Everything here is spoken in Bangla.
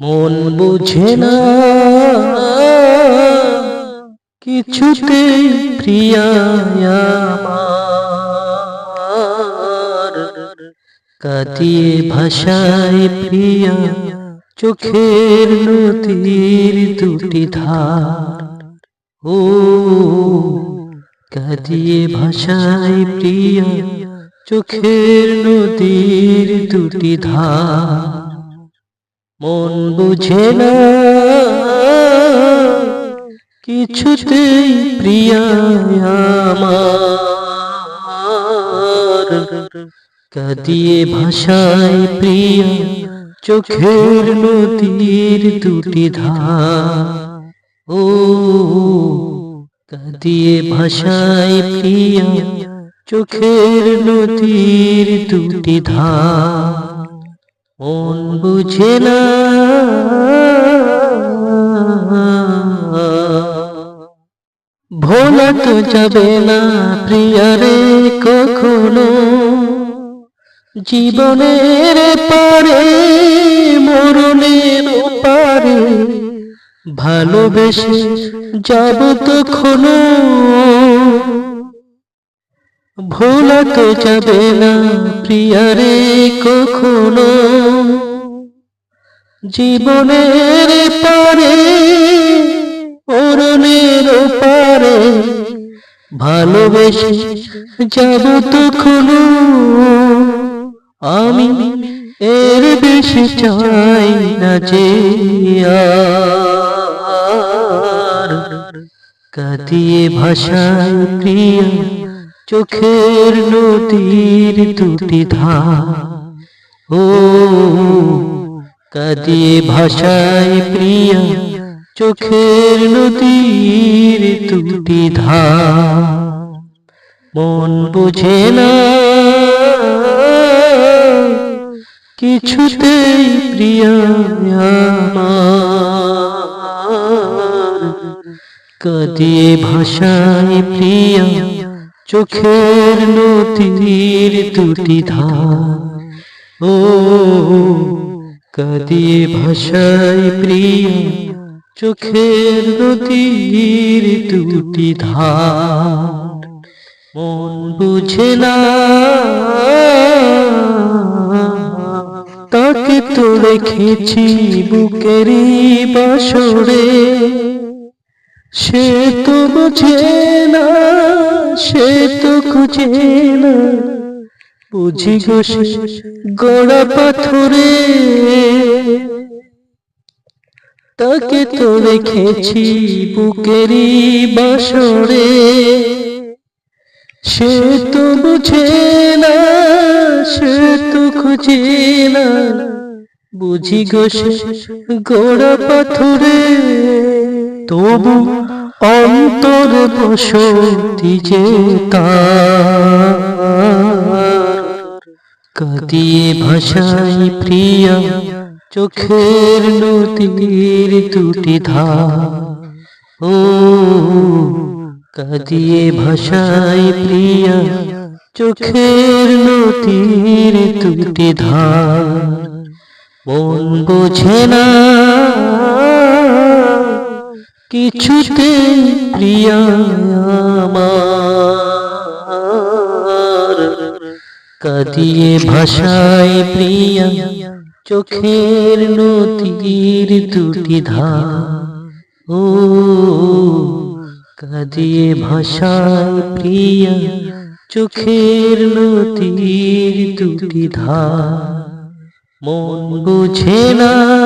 মন বুঝে না। কিছুতেই প্রিয়া কাটিয়ে ভাষায় প্রিয়া, চোখের নদীর দুটি ধার। ও, কাঁদিয়ে ভাষায় প্রিয়া, চোখের নদীর দুটি ধার। মন বুঝে না। কিছুতেই প্রিয়া আমার। কাঁদিয়ে ভাষায় প্রিয়া চোখের নদীর দুটি ধার। ও কাঁদিয়ে ভাষায় প্রিয়া চোখের নদীর দুটি ধার। মন বুঝে না। ভোলা যাবে না প্রিয়ারে কখনো। জীবনের পারে, মরণের পারে। ভালোবেসে যাব তখনো। ভোলা যাবে না প্রিয়ারে কখনো। জীবনের পারে, অরণের পারে, ভালোবেসে যাব তখনো। আমি এর বেশি চাই না যে আর। কাঁদিয়ে ভাষায় প্রিয়া চোখের নদীর দুটি ধার। ও কাঁদিয়ে ভাষায় প্রিয়া, চোখের নদীর দুটি ধার। মন বুঝে না কিছুতেই প্রিয়া কাঁদিয়ে ভাষায় প্রিয়া চোখের নদীর দুটি ধার। ও, কাঁদিয়ে ভাষায় প্রিয়া, চোখের নদীর দুটি ধার। মন বুঝে না, তাকে তো রেখেছি বুকেরই বাসরে। সে তো বুঝে না সে তো খুঁজে না। বুঝি গো গোড়া পাথরে। তাকে তো রেখেছি বুকেরই বাসরে সে তো বুঝে না, সে তো খুঁজে না। বুঝি গো গোড়া পাথরে। তবু অন্তর বসতি যে কাঁদিয়ে ভাষায় প্রিয়া চোখের নদীর দুটি ধার। ও, কাঁদিয়ে ভাষায় প্রিয়া চোখের নদীর দুটি ধার। মন বোঝে না কিছুতে প্রিয়া আমার। কাঁদিয়ে ভাষায় প্রিয়া, চোখের নদীর দুটি ধার। ও, কাঁদিয়ে ভাষায় প্রিয়া, চোখের নদীর দুটি ধার। মন বুঝে না